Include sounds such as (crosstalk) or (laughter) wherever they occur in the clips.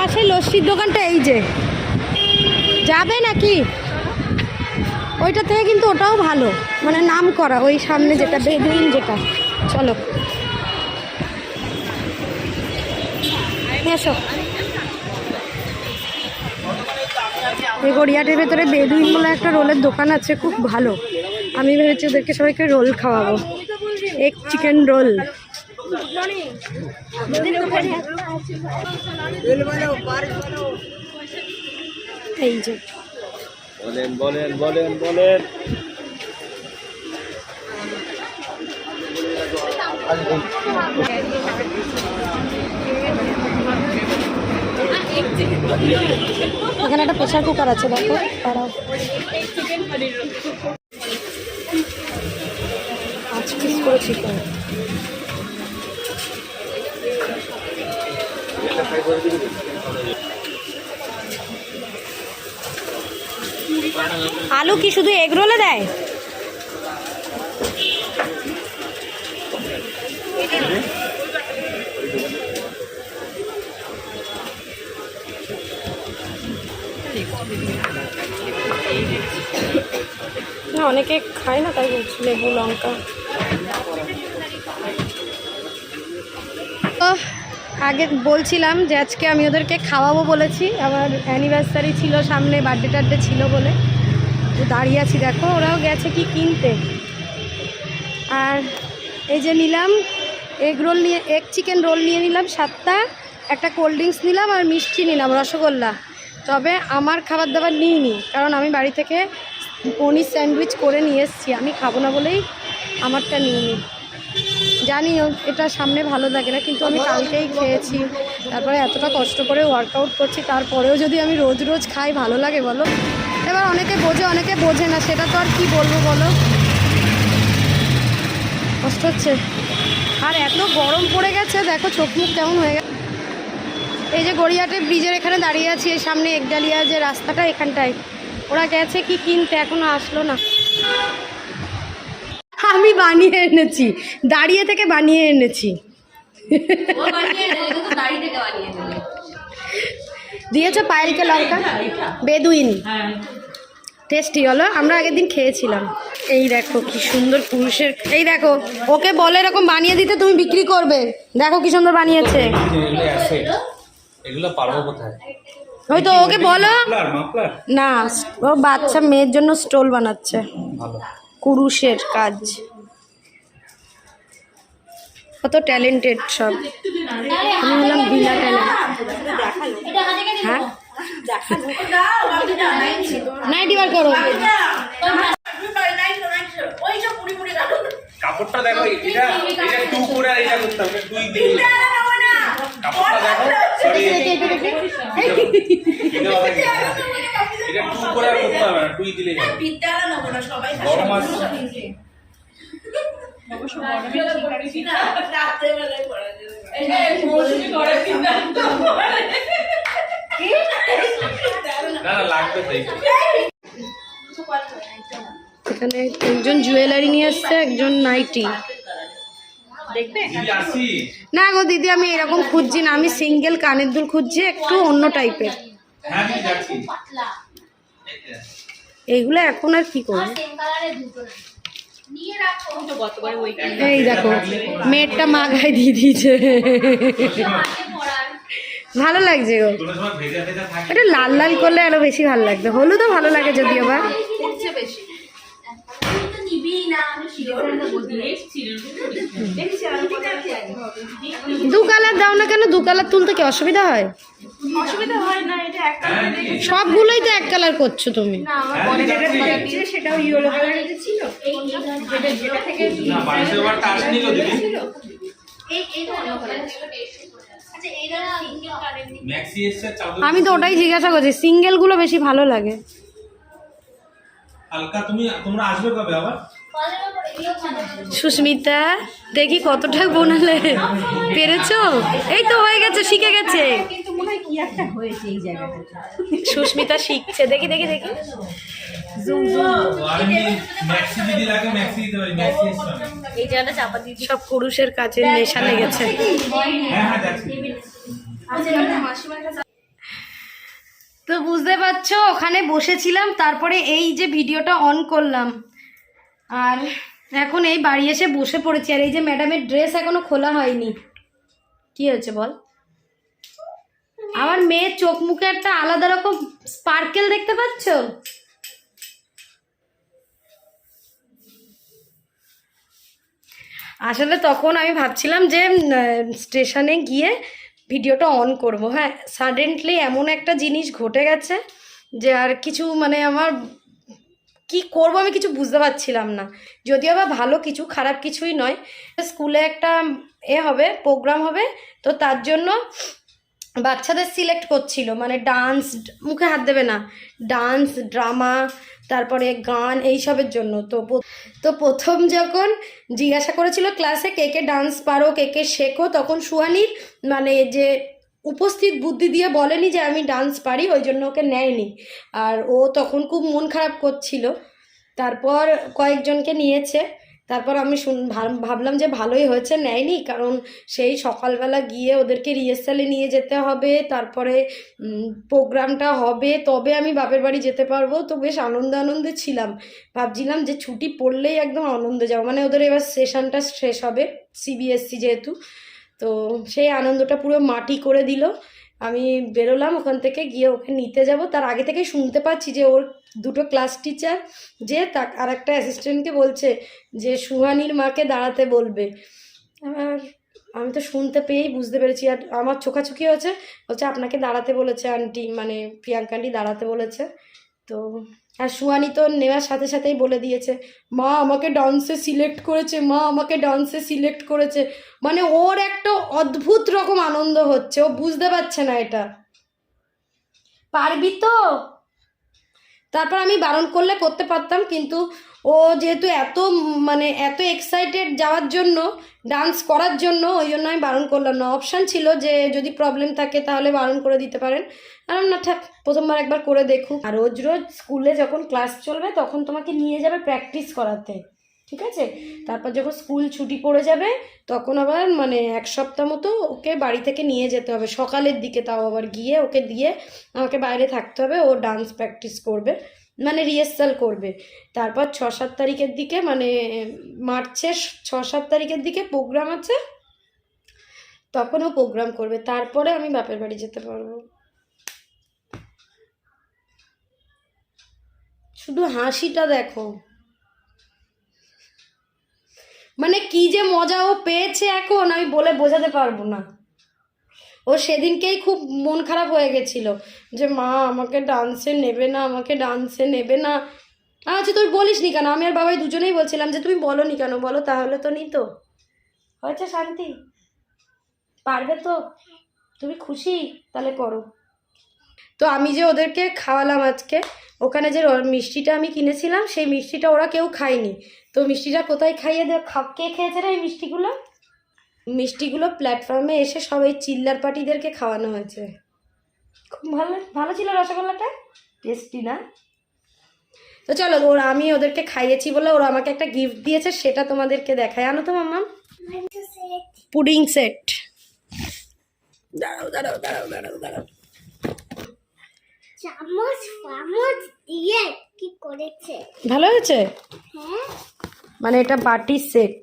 পাশে লস্যির দোকানটা এই যে। যাবে নাকি? ওইটা থেকে কিন্তু ওটাও ভালো। মানে নাম করা, ওই সামনে যেটা বেদুইন যেটা। চলো। এসো। এই গড়িয়াটের ভেতরে বেদুইন বলে একটা রোলের দোকান আছে, খুব ভালো। আমি ভেবেছি ওদেরকে সবাইকে রোল খাওয়াবো। এক চিকেন রোল। এই যে বলেন বলেন বলেন বলেন এখানে একটা প্রেশার কুকার আছে, দেখো পাঁচ পিস করে চিকেন আলু কি শুধু এগ রোলে দেয়? না অনেকে খায় না তাই বলছি লেবু লঙ্কা তো আগে বলছিলাম যে আজকে আমি ওদেরকে খাওয়াবো বলেছি। আমার অ্যানিভার্সারি ছিল সামনে বার্থডে টার্থডে ছিল বলে। তো দাঁড়িয়ে আছি, দেখো ওরাও গেছে কি কিনতে। আর এই যে নিলাম এগ রোল নিয়ে এগ চিকেন রোল নিয়ে নিলাম সাতটা, একটা কোল্ড ড্রিঙ্কস নিলাম আর মিষ্টি নিলাম, রসগোল্লা। তবে আমার খাবার দাবার নিইনি, কারণ আমি বাড়ি থেকে পনির স্যান্ডউইচ করে নিয়ে এসেছি। আমি খাব না বলেই আমারটা নিইনি। জানি এটা সামনে ভালো লাগে না, কিন্তু আমি কালকেই খেয়েছি। তারপরে এতটা কষ্ট করে ওয়ার্কআউট করছি, তারপরেও যদি আমি রোজ রোজ খাই, ভালো লাগে বলো? এবার অনেকে বোঝে অনেকে বোঝে না, সেটা তো আর কি বলব বলো? কষ্ট হচ্ছে। আর এত গরম পড়ে গেছে, দেখো চোখ মুখ কেমন হয়ে গেছে। এই যে গড়িয়াটে ব্রিজের এখানে দাঁড়িয়ে আছি, এই সামনে একডালিয়া যে রাস্তাটা এখানটায়। ওরা গেছে কি কিনতে, এখনও আসলো না। আমি বানিয়ে এনেছি দাঁড়িয়ে থেকে বানিয়ে এনেছি। দিয়েছ পায়েলকে লঙ্কা? বেদুইন। টেস্টি হলো আমরা আগের দিন খেয়েছিলাম। এই দেখো কি সুন্দর পুরুষের এই দেখো ওকে বলে এরকম বানিয়ে দিতে তুমি বিক্রি করবে। দেখো কি সুন্দর বানিয়েছে। এগুলো পারব কোথায়? ওই তো ওকে বলো। না ও বাচ্চা মেয়ের জন্য স্টোল বানাচ্ছে। ভালো। কুরুশের কাজ। কত ট্যালেন্টেড সব। আমি হলাম বিনা ট্যালেন্ট হ্যাঁ? নাইটি বার করো। কাপড়টা দেখো, এটা এটা টু করে এটা করতে হবে, দুই দিন এখানে একজন জুয়েলারি নিয়ে আসছে একজন নাইটি না গো দিদি আমি এরকম খুঁজছি না। আমি সিঙ্গেল কানের দুল খুঁজছি একটু অন্য টাইপের। হ্যাঁ এইগুলো এখন আর কি করব? এই দেখো মেয়েরটা মা গায়ে দিয়ে দিয়েছে। ভালো লাগছে গো। কোনো সময় ভেজা ভেজা থাকে। এটা লাল লাল করলে আরও বেশি ভালো লাগতো। হলুদও ভালো লাগে যদিও বা। দু কালার দাও না কেন? দু কালার তুলতে কি অসুবিধা হয়? হ্যাঁ সবগুলোই তো এক কালার করছ তুমি। আমি তো ওটাই জিজ্ঞাসা করছি সিঙ্গেলগুলো বেশি ভালো লাগে। হালকা তুমি তোমরা আসবে কবে আবার? সুস্মিতা দেখি কতটা বোনালে পেরেছ? এই তো হয়ে গেছে শিখে গেছে। কি একটা হয়েছে এই জায়গাটাতে। সুস্মিতা শিখছে। দেখি দেখি দেখি। জুম জুম আমি ম্যাক্সি দিদি লাগে ম্যাক্সি দিতে পারি ম্যাক্সি এসছে এই জায়গাটা চাপা দিয়ে সব পুরুষের কাছে নেশা লেগেছে। হ্যাঁ হ্যাঁ তো বুঝতে পারছ ওখানে বসেছিলাম তারপরে এই যে ভিডিওটা অন করলাম। আর এখন এই বাড়ি এসে বসে পড়েছি, আর এই যে ম্যাডামের ড্রেস এখনও খোলা হয়নি। কি হয়েছে বল? আমার মেয়ের চোখ মুখে একটা আলাদা রকম স্পার্কেল দেখতে পাচ্ছ? আসলে তখন আমি ভাবছিলাম যে স্টেশনে গিয়ে ভিডিওটা অন করব। হ্যাঁ সাডেনলি এমন একটা জিনিস ঘটে গেছে যে, আর কিছু মানে আমার কি করব আমি কিছু বুঝতে পারছিলাম না। যদিও বা ভালো কিছু, খারাপ কিছুই নয়। স্কুলে একটা এ হবে প্রোগ্রাম হবে, তো তার জন্য বাচ্চাদের সিলেক্ট করছিল। মানে ডান্স মুখে হাত দেবে না। ডান্স ড্রামা তারপরে গান এইসবের জন্য। তো তো প্রথম যখন জিজ্ঞাসা করেছিল ক্লাসে কে কে ডান্স পারো, কে কে শেখো, তখন সুয়ানির মানে যে উপস্থিত বুদ্ধি দিয়ে বলেনি যে আমি ডান্স পারি, ওই জন্য ওকে নেয়নি। আর ও তখন খুব মন খারাপ করছিল। তারপর কয়েকজনকে নিয়েছে। তারপর আমি শুন ভাবলাম যে ভালোই হয়েছে, নেয়নি। কারণ সেই সকালবেলা গিয়ে ওদেরকে রিহার্সালে নিয়ে যেতে হবে, তারপরে প্রোগ্রামটা হবে, তবে আমি বাপের বাড়ি যেতে পারব। তো বেশ আনন্দে আনন্দে ছিলাম। ভাবছিলাম যে ছুটি পড়লেই একদম আনন্দে যাব। মানে ওদের এবার সেশনটা শেষ হবে সিবিএসসি যেহেতু। তো সেই আনন্দটা পুরো মাটি করে দিল। আমি বেরোলাম, ওখান থেকে গিয়ে ওকে নিতে যাব। তার আগে থেকেই শুনতে পাচ্ছি যে ওর দুটো ক্লাস টিচার যে তা আর একটা অ্যাসিস্ট্যান্টকে বলছে যে, সুহানির মাকে দাঁড়াতে বলবে। এবার আমি তো শুনতে পেয়েই বুঝতে পেরেছি। আর আমার চোখাচোখি হয়েছে, বলছে, আপনাকে দাঁড়াতে বলেছে, আন্টি। মানে প্রিয়াঙ্কা আন্টি দাঁড়াতে বলেছে। তো আর সুহানি তো নেওয়ার সাথে সাথেই বলে দিয়েছে মা আমাকে ডান্সে সিলেক্ট করেছে মা আমাকে ডান্সে সিলেক্ট করেছে। মানে ওর একটা অদ্ভুত রকম আনন্দ হচ্ছে ও বুঝতে পারছে না এটা। পারবি তো? তারপর আমি বারণ করলে করতে পারতাম কিন্তু ও যেহেতু এত মানে এত এক্সাইটেড যাওয়ার জন্য ডান্স করার জন্য, ওই জন্য আমি বারণ করলাম না। অপশান ছিল যে যদি প্রবলেম থাকে তাহলে বারণ করে দিতে পারেন। আর না, থাক, প্রথমবার একবার করে দেখুক। আর রোজ রোজ স্কুলে যখন ক্লাস চলবে, তখন তোমাকে নিয়ে যাবে প্র্যাকটিস করাতে। ঠিক আছে? তারপর যখন স্কুল ছুটি পড়ে যাবে, তখন আবার মানে এক সপ্তাহ মতো ওকে বাড়ি থেকে নিয়ে যেতে হবে। সকালের দিকে তাও আবার গিয়ে ওকে দিয়ে আমাকে বাইরে থাকতে হবে। ও ডান্স প্র্যাকটিস করবে। মানে রিহার্সাল করবে। তারপর ছ সাত তারিখের দিকে মানে মার্চের ছ সাত তারিখের দিকে প্রোগ্রাম আছে তখন ও প্রোগ্রাম করবে। তারপরে আমি বাপের বাড়ি যেতে পারব। শুধু হাসিটা দেখো। মানে কি যে মজা ও পেয়েছে এখন আমি বলে বোঝাতে পারব না। ও সেদিনকেই খুব মন খারাপ হয়ে গেছিল যে, মা, আমাকে ডান্সে নেবে না, আমাকে ডান্সে নেবে না। আচ্ছা তুই বলিস নি কেন? আমি আর বাবাই দুজনেই বলছিলাম যে, তুমি বলো নি কেন? বলো তাহলে তো নিত। হয়েছে শান্তি? পারবে তো? তুমি খুশি? তাহলে করো। তো আমি যে ওদেরকে খাওয়ালাম আজকে, ওখানে যে মিষ্টিটা আমি কিনেছিলাম, সেই মিষ্টিটা ওরা কেউ খায়নি। তো মিষ্টিটা কোথায় খাইয়ে দে কে খেয়েছে রে এই মিষ্টিগুলো? মিষ্টিগুলো প্ল্যাটফর্মে এসে সবাই চিল্লার পার্টিদেরকে খাওয়ানো হয়েছে। খুব ভালো ভালো ছিল রসগোল্লাটা? টেস্টি না? তো চলো ওরা আমি ওদেরকে খাইয়েছি বলে ওরা আমাকে একটা গিফট দিয়েছে সেটা তোমাদেরকে দেখায়। আনো তো মাম্মা। পুডিং সেট দাঁড়াও দাঁড়াও দাঁড়াও দাঁড়াও দাঁড়াও। চামচ ফামচ দিয়ে কি করেছে? ভালো হয়েছে? হ্যাঁ। মানে এটা বাটি সেট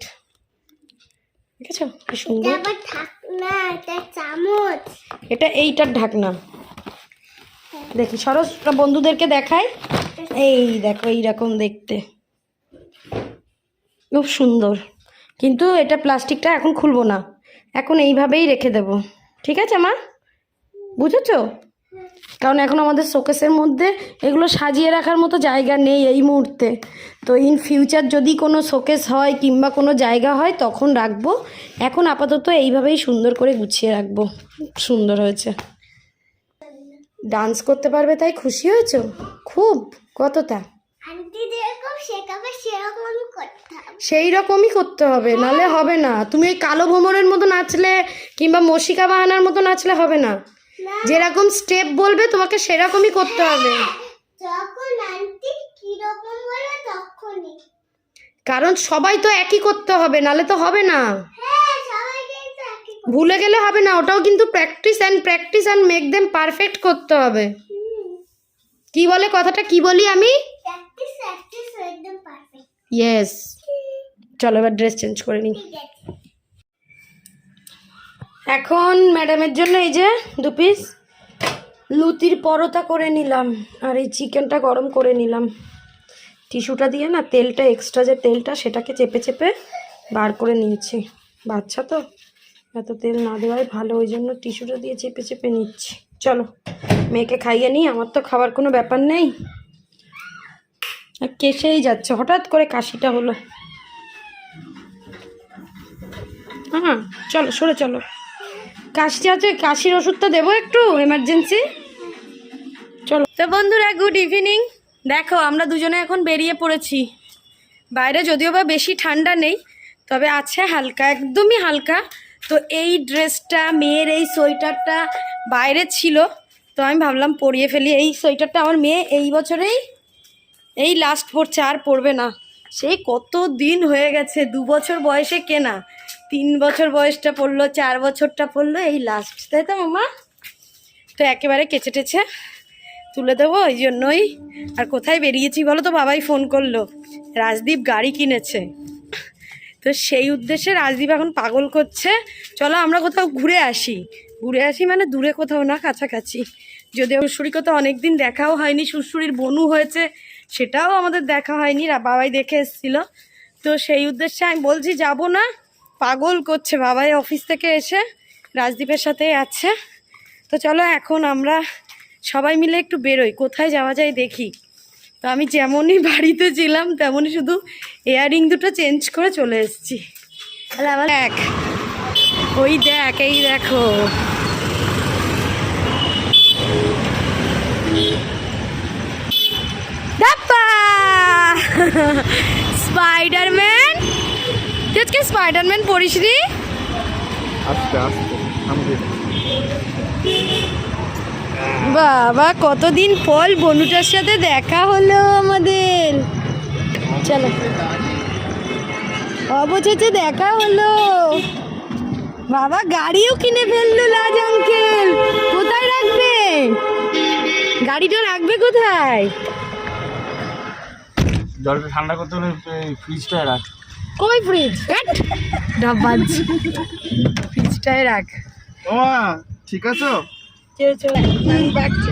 ঠিক আছে কি সুন্দর। ঢাকনা এটা চামচ। এটা এইটার ঢাকনা। দেখি সরস বন্ধুদেরকে দেখাই। এই দেখো এইরকম দেখতে। খুব সুন্দর। কিন্তু এটা প্লাস্টিকটা এখন খুলবো না। এখন এইভাবেই রেখে দেব। ঠিক আছে মা? বুঝেছ? কারণ এখন আমাদের শোকেসের মধ্যে এগুলো সাজিয়ে রাখার মতো জায়গা নেই এই মুহূর্তে। তো ইন ফিউচার যদি কোনো শোকেস হয় কিংবা কোনো জায়গা হয় তখন রাখব। এখন আপাতত এইভাবেই সুন্দর করে গুছিয়ে রাখব। সুন্দর হয়েছে। ডান্স করতে পারবে তাই খুশি হয়েছো? খুব। কতটা? সেই রকমই করতে হবে নালে হবে না। তুমি ওই কালো ভ্রমণের মতো নাচলে কিংবা মশিকা বাহানার মতো নাচলে হবে না। যেরকম স্টেপ বলবে তোমাকে সেরকমই করতে হবে। বলে তখনই। কারণ সবাই তো একই করতে হবে নালে তো হবে না। হ্যাঁ। ভুলে গেলে হবে না ওটাও কিন্তু practice and practice and make them perfect করতে হবে। কি বলে কথাটা কি বলি আমি? ইয়েস চলো এবার ড্রেস চেঞ্জ করে নিই। এখন ম্যাডামের জন্য এই যে দু পিস লুতির পরোটা করে নিলাম আর এই চিকেনটা গরম করে নিলাম। টিস্যুটা দিয়ে না তেলটা এক্সট্রা যে তেলটা সেটাকে চেপে চেপে বার করে নিয়েছি বাচ্চা তো, এত তেল না দেওয়াই ভালো, ওই জন্য টিস্যুটা দিয়ে চেপে চেপে নিচ্ছি। চলো, মেয়েকে খাইয়ে নিই, আমার তো খাওয়ার কোনো ব্যাপার নেই। কেসেই যাচ্ছে, হঠাৎ করে কাশিটা হলো। হ্যাঁ চলো, সরে চলো। কাশি আছে, কাশির ওষুধটা দেবো একটু? এমার্জেন্সি চলো। তো বন্ধুরা গুড ইভিনিং দেখো, আমরা দুজনে এখন বেরিয়ে পড়েছি। বাইরে যদিও বা বেশি ঠান্ডা নেই, তবে আছে হালকা, একদমই হালকা। তো এই ড্রেসটা, মেয়ের এই সোয়েটারটা বাইরে ছিল, তো আমি ভাবলাম পরিয়ে ফেলি। এই সোয়েটারটা আমার মেয়ে এই বছরেই, এই লাস্ট পড়ছে আর পড়বে না। সেই কত দিন হয়ে গেছে, দু বছর বয়সে কেনা। তিন বছর বয়সটা পড়ল, চার বছরটা পড়ল, এই লাস্ট তাই তো মামা। তো একেবারে কেচে টেছে তুলে দেবো ওই জন্যই। আর কোথায় বেরিয়েছি বলো তো, বাবাই ফোন করল। রাজদীপ গাড়ি কিনেছে। তো সেই উদ্দেশ্যে রাজদীপ এখন পাগল করছে। চলো আমরা কোথাও ঘুরে আসি। ঘুরে আসি মানে দূরে কোথাও না, কাছাকাছি। যদিও শ্বশুরিকে তো অনেক দিন দেখাও হয়নি শ্বশুরির বনু হয়েছে, সেটাও আমাদের দেখা হয়নি বাবাই দেখে এসেছিল। তো সেই উদ্দেশ্যে আমি বলছি, যাব না। পাগল করছে বাবাই অফিস থেকে এসে। রাজদীপের সাথে আছে। তো চলো এখন আমরা সবাই মিলে একটু বেরোই। কোথায় যাওয়া যায় দেখি। তো আমি যেমনই বাড়িতে ছিলাম, তেমনই শুধু ইয়াররিং দুটো চেঞ্জ করে চলে এসেছি। তাহলে আমার দেখ। ওই দেখ, এই দেখো। স্পাইডারম্যান (laughs) তুই আজকে স্পাইডারম্যান পড়িস নি আস্তে আস্তে বাবা কতদিন পর বনুটার সাথে দেখা হলো আমাদের। চলো। অবশেষে দেখা হলো। বাবা গাড়িও কিনে ফেলল লাজ আঙ্কেল। কোথায় রাখবে? গাড়িটা রাখবে কোথায়? জলটা ঠান্ডা করতে হলে ফ্রিজটায় রাখ। কই ফ্রিজ ডাবাজ ফ্রিজটাই রাখ। ও ঠিক আছে? চল চল রাখছে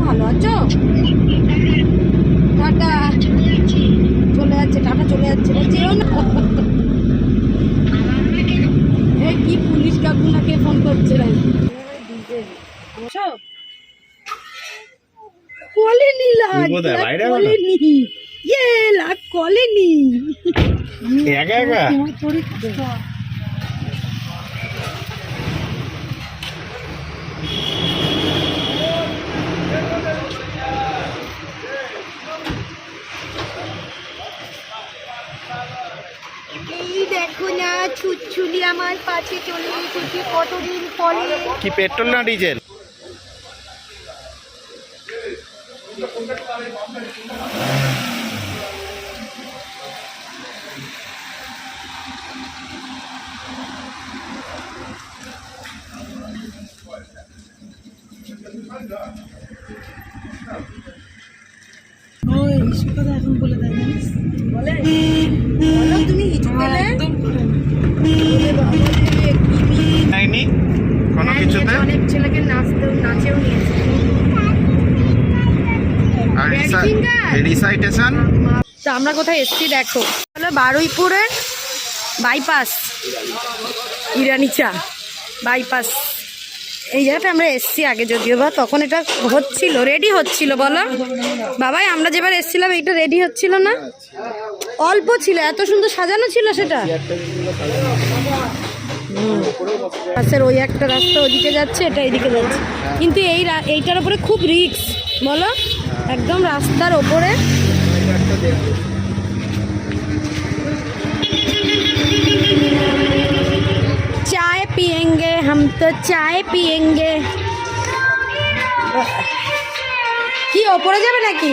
ভালো আছো টাটা চলে যাচ্ছে টাটা চলে যাচ্ছে ও যেও না এই কি পুলিশ কাকুনাকে ফোন করছে আছো? কলে নি লাগ তুই কোথায়? বাইরে? ইয়ে লাগ কলে নি একা? একা দেখো না ছুটছুলি আমার পাশে চলে এসেছে কতদিন পরে? কি পেট্রোল না ডিজেল বলে বলো তুমি পেলে। নাইনি কোনো হ্যাঁ, কিছুতে? অনেক ছেলেকে নাচতেও নাচেও নিয়েছে। তো আমরা কোথায় এসছি দেখো। হলো বারুইপুরের বাইপাস ইরানিচা বাইপাস এই জায়গাটা আমরা এসছি আগে যদিও বা, তখন এটা হচ্ছিল রেডি হচ্ছিল, বলো। বাবাই, আমরা যেবার এসছিলাম, এইটা রেডি হচ্ছিল না? অল্প ছিল, এত সুন্দর সাজানো ছিল সেটা। বাসের ওই একটা রাস্তা ওদিকে যাচ্ছে, এটা এইদিকে যাচ্ছে। কিন্তু এই এইটার উপরে খুব রিস্ক বলো। একদম রাস্তার ওপরে। चाय पियेंगे हम तो चाय पियेंगे কি ওপরে যাবে নাকি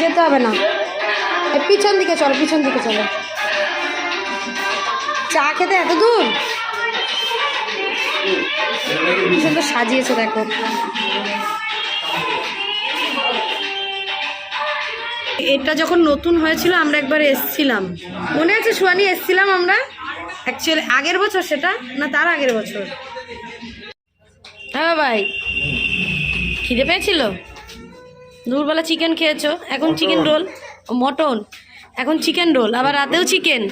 যেতে হবে না এই পিছন দিকে চলো পিছন দিকে চলো চা খেতে এত দূর কি সুন্দর সাজিয়েছে দেখো এটা যখন নতুন হয়েছিল আমরা একবার এসছিলাম। মনে আছে সুয়ানি এসছিলাম আমরা? অ্যাকচুয়ালি আগের বছর সেটা? না তার আগের বছর? হ্যাঁ ভাই। খিদে পেয়েছিল? দুপুরবেলা চিকেন খেয়েছো? এখন চিকেন রোল মটন এখন চিকেন রোল আবার রাতেও চিকেন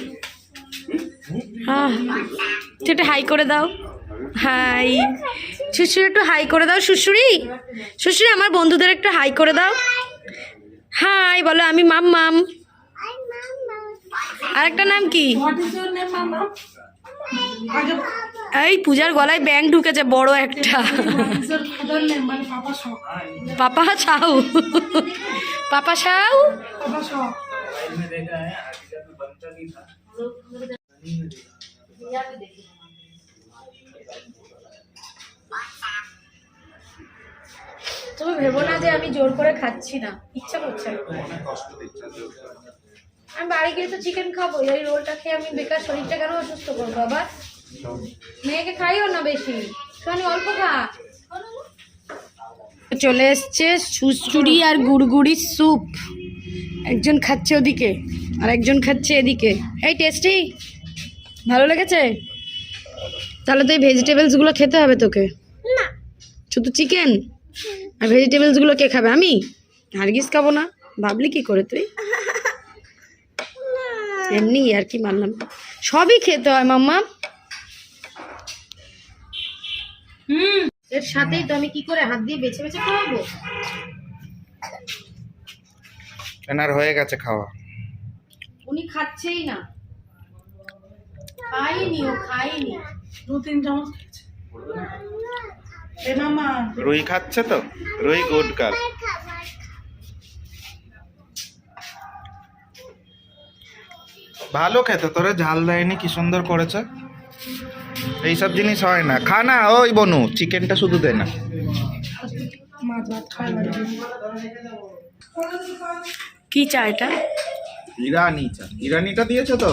হ্যাঁ একটু হাই করে দাও। হাই শুশুরি একটু হাই করে দাও শুশুরি শুশুরি আমার বন্ধুদের একটু হাই করে দাও। হাই বলো আমি মাম মাম। আরেকটা নাম কি? এই পূজার গলায় ব্যাং ঢুকেছে বড় একটা। পাপা সাউ পাপা সাউ তুমি ভেবো না যে আমি জোর করে খাচ্ছি না। ইচ্ছা করছে আমি বাড়ি গিয়ে তো চিকেন খাব এই রোলটা খেয়ে আমি বেকার শরীরটা কেন অসুস্থ করব আবার মেয়েকে খাইও না বেশি। শোনি অল্প খা। চলে এসছে সুচুরি আর গুড়গুড়ির স্যুপ। একজন খাচ্ছে ওদিকে আর একজন খাচ্ছে এদিকে। এই টেস্টি? ভালো লেগেছে? তাহলে তো এই ভেজিটেবলসগুলো খেতে হবে তোকে। শুধু চিকেন আর ভেজিটেবলসগুলো কে খাবে? আমি? হারগিস খাব না। ভাবলি কি করে তুই? এমনি আর কি মানলাম। সবই খেতে হয় মাম্মা। হুম। এর সাথেই তো আমি কি করে হাত দিয়ে বেছে বেছে খাওয়াবো? এনার হয়ে গেছে খাওয়া। উনি খাচ্ছেই না। খাইনি ও খাইনি। দু তিন চামচ খেয়েছে রুই খাচ্ছে তো? রুই গুড গার্ল। ভালো খেতে তোরে ঝাল দেয়নি কি সুন্দর করেছে। এইসব জিনিস হয় না। খা না ওই বনু চিকেনটা শুধু দে না। মাছ ভাত খাওয়া লাগবে। কি চা এটা? ইরানি চা। ইরানিটা দিয়েছ তো?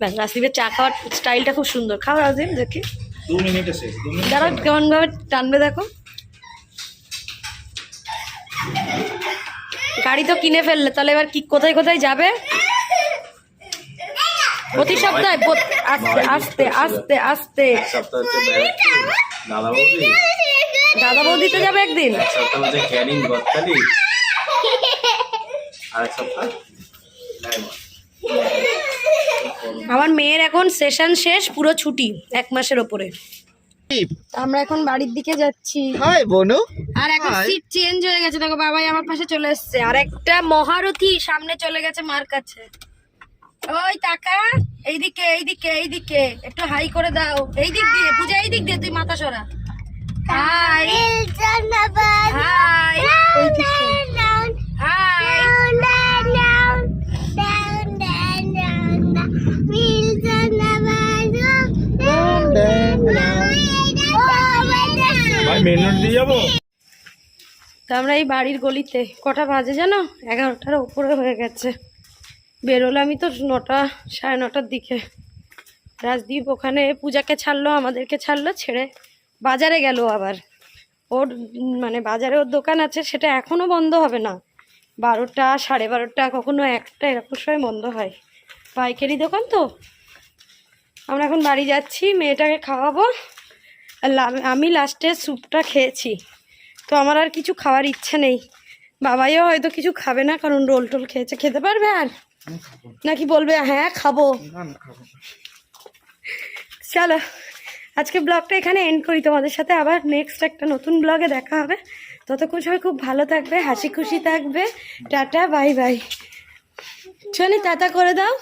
ব্যাস রাজদীপের চা খাওয়ার স্টাইলটা খুব সুন্দর। খাও রাজদীপ দেখি। দু মিনিটে শেষ দাঁড়াও কেমন ভাবে টানবে দেখো। গাড়ি তো কিনে ফেললে তাহলে এবার কি কোথায় কোথায় যাবে? প্রতি সপ্তাহে আস্তে আস্তে আস্তে দাদা বৌদি। বৌদিতে যাবে একদিন। এক সপ্তাহ হচ্ছে ক্যানিং গদখালি আর এক সপ্তাহ? ডায়মন্ড আমার মেয়ের এখন সেশন শেষ পুরো ছুটি এক মাসের ওপরে। আমরা এখন বাড়ির দিকে যাচ্ছি। হাই বনু আর এখন সিট চেঞ্জ হয়ে গেছে দেখো বাবাই আমার পাশে চলে এসেছে। আর একটা মহারথী সামনে চলে গেছে মার কাছে। ওই টাকা এইদিকে এইদিকে এইদিকে একটু হাই করে দাও। এই দিক দিয়ে পূজা এই দিক দিয়ে তুই মাথা সরা। হাই হাই হাই আমরা এই বাড়ির গলিতে কটা বাজে জানো? এগারোটার উপরে হয়ে গেছে। বেরোলামই তো নটা, সাড়ে নটার দিকে। রাজদীপ ওখানে পূজাকে ছাড়লো, আমাদেরকে ছাড়লো, ছেড়ে বাজারে গেল আবার। ওর মানে বাজারে ওর দোকান আছে, সেটা এখনও বন্ধ হবে না। বারোটা, সাড়ে বারোটা, কখনো একটা, এরকম সময় বন্ধ হয়। পাইকারি দোকান তো? আমরা এখন বাড়ি যাচ্ছি, মেয়েটাকে খাওয়াবো। আমি লাস্টে স্যুপটা খেয়েছি। তো আমার আর কিছু খাওয়ার ইচ্ছা নেই। বাবাইও হয়তো কিছু খাবে না কারণ রোল টোল খেয়েছে। খেতে পারবে আর? নাকি বলবে হ্যাঁ খাব। চলো আজকে ব্লগটা এখানে এন্ড করি। তোমাদের সাথে আবার নেক্সট একটা নতুন ব্লগে দেখা হবে। ততক্ষণ সবাই খুব ভালো থাকবে হাসি খুশি থাকবে। Tata bye bye. চলি টাটা করে দাও।